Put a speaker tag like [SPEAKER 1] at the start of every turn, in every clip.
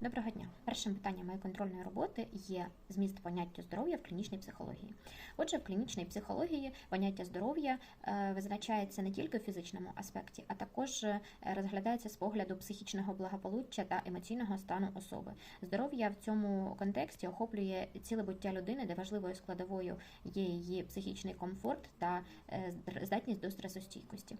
[SPEAKER 1] Доброго дня. Першим питанням моєї контрольної роботи є зміст поняття здоров'я в клінічній психології. Отже, в клінічній психології поняття здоров'я е, визначається не тільки в фізичному аспекті, а також е, розглядається з погляду психічного благополуччя та емоційного стану особи. Здоров'я в цьому контексті охоплює ціле буття людини, де важливою складовою є її психічний комфорт та е, здатність до стресостійкості.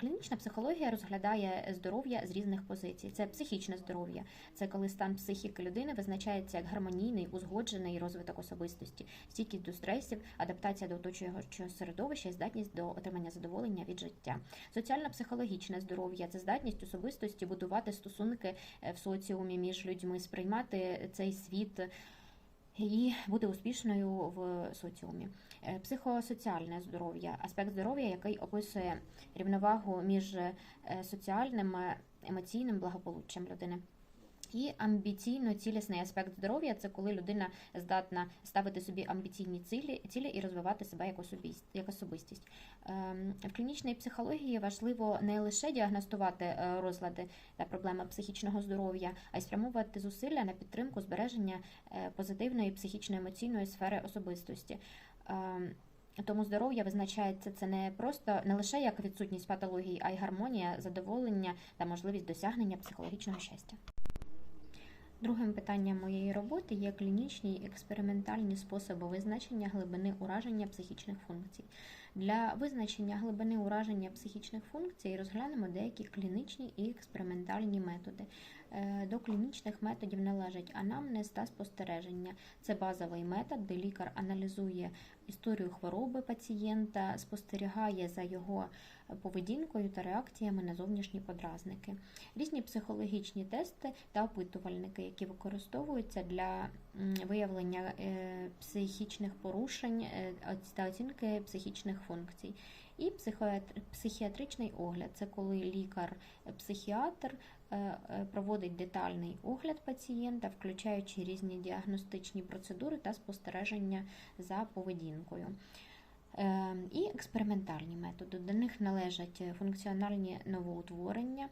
[SPEAKER 1] Клінічна психологія розглядає здоров'я з різних позицій. Це психічне здоров'я, це коли стан психіки людини визначається як гармонійний, узгоджений розвиток особистості, стійкість до стресів, адаптація до оточуючого середовища і здатність до отримання задоволення від життя. Соціально-психологічне здоров'я це здатність особистості будувати стосунки е, в соціумі між людьми, сприймати цей світ. І бути успішною в соціумі. Е, Психосоціальне здоров'я, аспект здоров'я, який описує рівновагу між е, соціальним, е, емоційним благополуччям людини. І амбіційно цілісний аспект здоров'я це коли людина здатна ставити собі амбіційні цілі, цілі і розвивати себе як особистість. Ем, В клінічній психології важливо не лише діагностувати е, розлади та проблеми психічного здоров'я, а й спрямовувати зусилля на підтримку збереження е, позитивної психічно-емоційної сфери особистості. Ем, тому здоров'я визначається це не просто не лише як відсутність патології, а й гармонія, задоволення та можливість досягнення психологічного щастя. Другим питанням моєї роботи є клінічні і експериментальні способи визначення глибини ураження психічних функцій. Для визначення глибини ураження психічних функцій розглянемо деякі клінічні і експериментальні методи. Е, До клінічних методів належать анамнез та спостереження. Це базовий метод, де лікар аналізує історію хвороби пацієнта, спостерігає за його поведінкою та реакціями на зовнішні подразники. Різні психологічні тести та опитувальники, які використовуються для виявлення е, психічних порушень е, та оцінки психічних функцій. І психіатричний огляд це коли лікар-психіатр е, е, проводить детальний огляд пацієнта, включаючи різні діагностичні процедури та спостереження за поведінкою. Е, І експериментальні методи. До них належать функціональні новоутворення,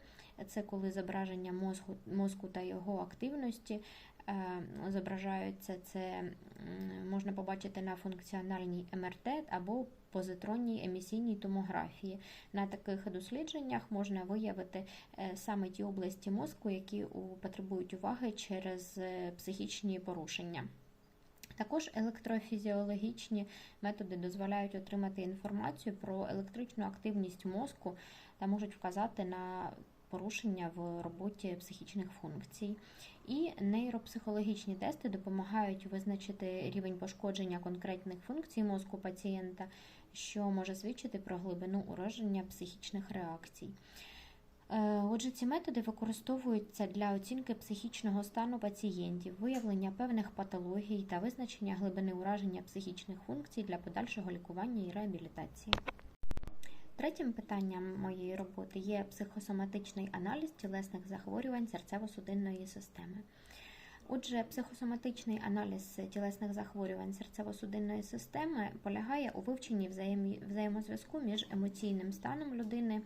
[SPEAKER 1] це коли зображення мозку, та його активності зображаються. Це можна побачити на функціональній МРТ або позитронній емісійній томографії. На таких дослідженнях можна виявити е, саме ті області мозку, які потребують уваги через е, психічні порушення. Також електрофізіологічні методи дозволяють отримати інформацію про електричну активність мозку та можуть вказати на порушення в роботі психічних функцій. І нейропсихологічні тести допомагають визначити рівень пошкодження конкретних функцій мозку пацієнта, що може свідчити про глибину ураження психічних реакцій. Е, Отже, ці методи використовуються для оцінки психічного стану пацієнтів, виявлення певних патологій та визначення глибини ураження психічних функцій для подальшого лікування і реабілітації. Третім питанням моєї роботи є психосоматичний аналіз тілесних захворювань серцево-судинної системи. Отже, психосоматичний аналіз тілесних захворювань серцево-судинної системи полягає у вивченні взаємозв'язку між емоційним станом людини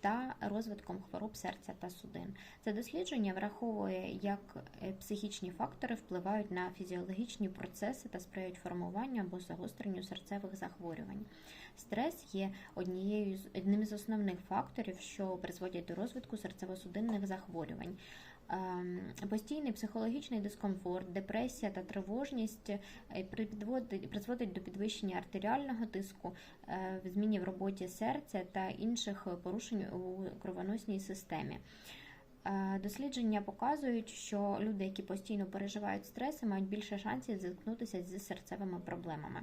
[SPEAKER 1] та розвитком хвороб серця та судин. Це дослідження враховує, як е, психічні фактори впливають на фізіологічні процеси та сприяють формуванню або загостренню серцевих захворювань. Стрес є однією з одним з основних факторів, що призводять до розвитку серцево-судинних захворювань. Ем, Постійний психологічний дискомфорт, депресія та тривожність е, призводить до підвищення артеріального тиску, е, зміні в роботі серця та інших порушень у кровоносній системі. Е, Дослідження показують, що люди, які постійно переживають стреси, мають більше шансів зіткнутися зі серцевими проблемами.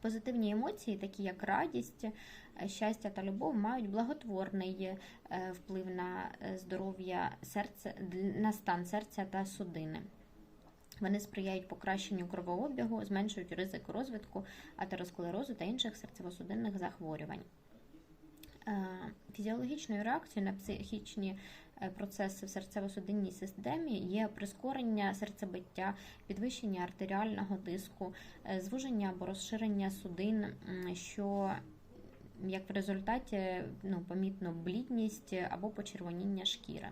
[SPEAKER 1] Позитивні емоції, такі як радість, е, щастя та любов, мають благотворний е, вплив на е, здоров'я серця, на стан серця та судини. Вони сприяють покращенню кровообігу, зменшують ризик розвитку атеросклерозу та інших серцево-судинних захворювань. Фізіологічною реакцією на психічні процеси в серцево-судинній системі є прискорення серцебиття, підвищення артеріального тиску, е, звуження або розширення судин, що як в результаті ну, помітно блідність або почервоніння шкіри.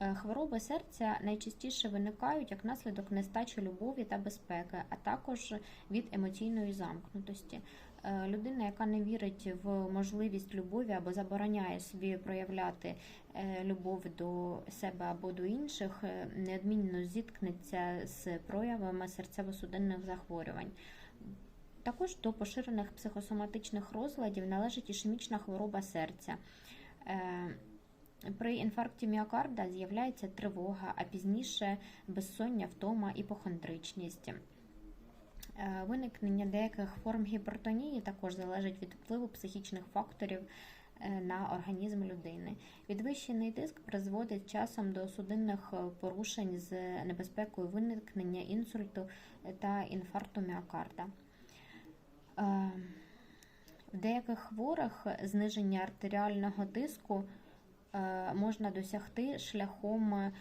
[SPEAKER 1] Е, Хвороби серця найчастіше виникають як наслідок нестачі любові та безпеки, а також від емоційної замкнутості. Е, Людина, яка не вірить в можливість любові або забороняє собі проявляти е, любов до себе або до інших, е, неодмінно зіткнеться з проявами серцево-судинних захворювань. Також до поширених психосоматичних розладів належить ішемічна хвороба серця. При інфаркті міокарда з'являється тривога, а пізніше безсоння, втома, іпохондричність. Е, Виникнення деяких форм гіпертонії також залежить від впливу психічних факторів е, на організм людини. Підвищений тиск призводить часом до судинних е, порушень з небезпекою виникнення інсульту та інфаркту міокарда. В деяких хворих зниження артеріального тиску можна досягти шляхом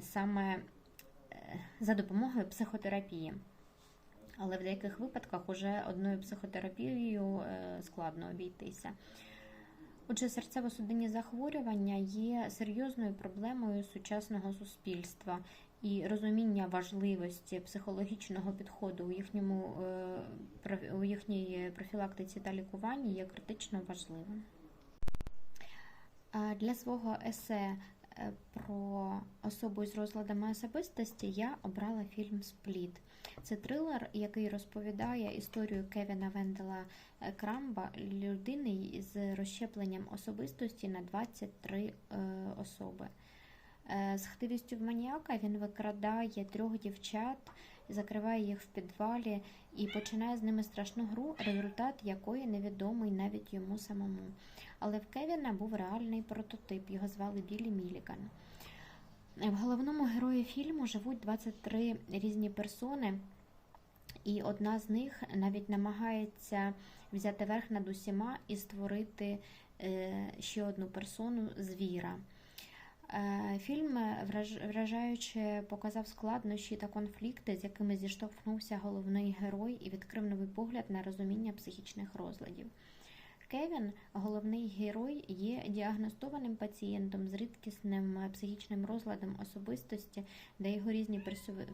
[SPEAKER 1] саме за допомогою психотерапії. Але в деяких випадках уже одною психотерапією е, складно обійтися. Отже, серцево-судинні захворювання є серйозною проблемою сучасного суспільства, і розуміння важливості психологічного підходу у їхньому е, у їхній профілактиці та лікуванні є критично важливим. Для свого есе е, про особу із розладами особистості я обрала фільм Спліт. Це трилер, який розповідає історію Кевіна Вендела е, Крамба, людини з розщепленням особистості на 23 е, особи. Е, З хтивістю в маніака він викрадає трьох дівчат, закриває їх в підвалі і починає з ними страшну гру, результат якої невідомий навіть йому самому. Але в Кевіна був реальний прототип, його звали Біллі Міліган. В головному герої фільму живуть 23 різні персони, і одна з них навіть намагається взяти верх над усіма і створити е, ще одну персону звіра. Е, Фільм враж- вражаюче показав складнощі та конфлікти, з якими зіштовхнувся головний герой, і відкрив новий погляд на розуміння психічних розладів. Кевін, головний герой, є діагностованим пацієнтом з рідкісним е, психічним розладом особистості, де його різні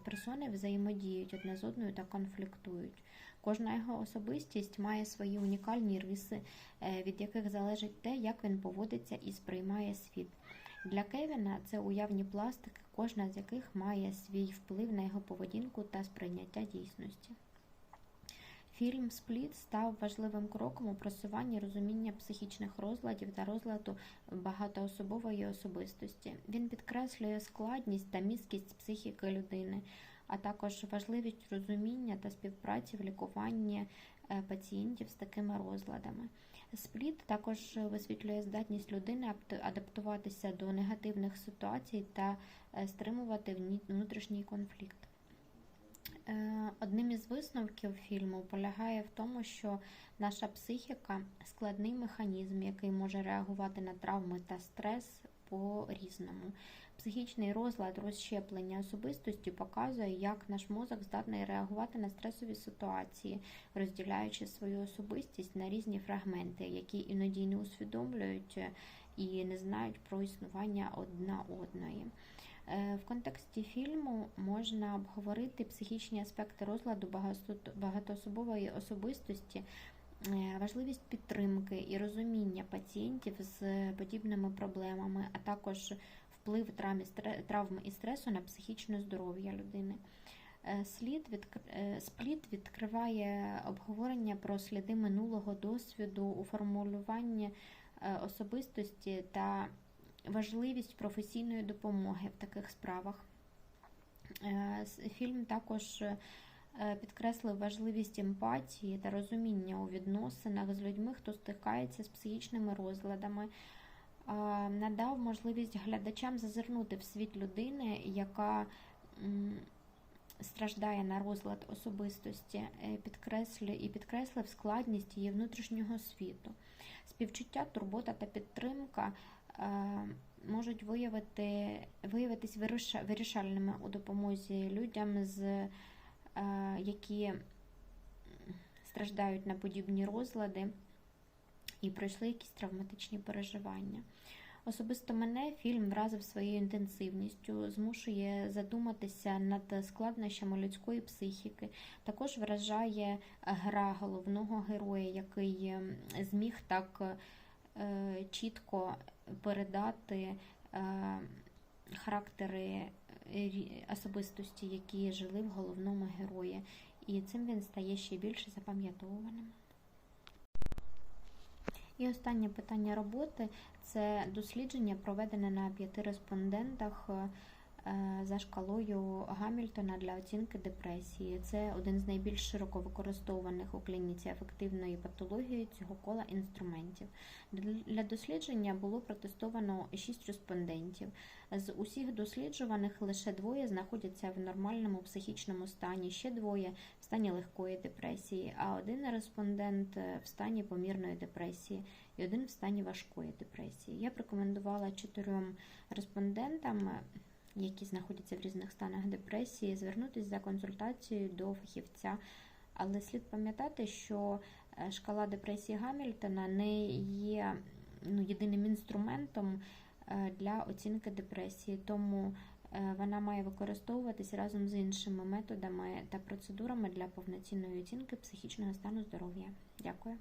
[SPEAKER 1] персони взаємодіють одне з одною та конфліктують. Кожна його особистість має свої унікальні риси, е, від яких залежить те, як він поводиться і сприймає світ. Для Кевіна це уявні пластики, кожна з яких має свій вплив на його поведінку та сприйняття дійсності. Фільм Спліт став важливим кроком у просуванні розуміння психічних розладів та розладу багатоособової особистості. Він підкреслює складність та міськість психіки людини, а також важливість розуміння та співпраці в лікуванні е, пацієнтів з такими розладами. Спліт також висвітлює здатність людини апт- адаптуватися до негативних ситуацій та е, стримувати внутрішній конфлікт. Е, Одним із висновків фільму полягає в тому, що наша психіка складний механізм, який може реагувати на травми та стрес по-різному. Психічний розлад розщеплення особистості показує, як наш мозок здатний реагувати на стресові ситуації, розділяючи свою особистість на різні фрагменти, які іноді не усвідомлюють і не знають про існування одна одної. Е, В контексті фільму можна обговорити психічні аспекти розладу багатоособової особистості, е, важливість підтримки і розуміння пацієнтів з подібними проблемами, а також вплив травм і стресу на психічне здоров'я людини. Е, Слід спліт відкриває обговорення про сліди минулого досвіду у формулюванні особистості та важливість професійної допомоги в таких справах. Е, Фільм також е, підкреслив важливість емпатії та розуміння у відносинах з людьми, хто стикається з психічними розладами, надав можливість глядачам зазирнути в світ людини, яка страждає на розлад особистості, е, підкреслює і підкреслив складність її внутрішнього світу. Співчуття, турбота та підтримка можуть виявити, виявитись вирішальними у допомозі людям, з, е, які страждають на подібні розлади і пройшли якісь травматичні переживання. Особисто мене фільм вразив своєю інтенсивністю, змушує задуматися над складнощами людської психіки. Також вражає гра головного героя, який ем, зміг так е, чітко передати е, характери особистості, які жили в головному герої. І цим він стає ще більше запам'ятовуваним. І останнє питання роботи це дослідження, проведене на п'яти респондентах е, за шкалою Гамільтона для оцінки депресії. Це один з найбільш широко використовуваних у клініці ефективної патології цього кола інструментів. Для дослідження було протестовано 6 респондентів. З усіх досліджуваних лише двоє знаходяться в нормальному психічному стані, ще двоє в стані легкої депресії, а один респондент е, в стані помірної депресії і один в стані важкої депресії. Я б рекомендувала чотирьом респондентам, е, які знаходяться в різних станах депресії, звернутися за консультацією до фахівця. Але слід пам'ятати, що е, шкала депресії Гамільтона не є ну, єдиним інструментом е, для оцінки депресії, тому е, вона має використовуватись разом з іншими методами та процедурами для повноцінної оцінки психічного стану здоров'я. Дякую.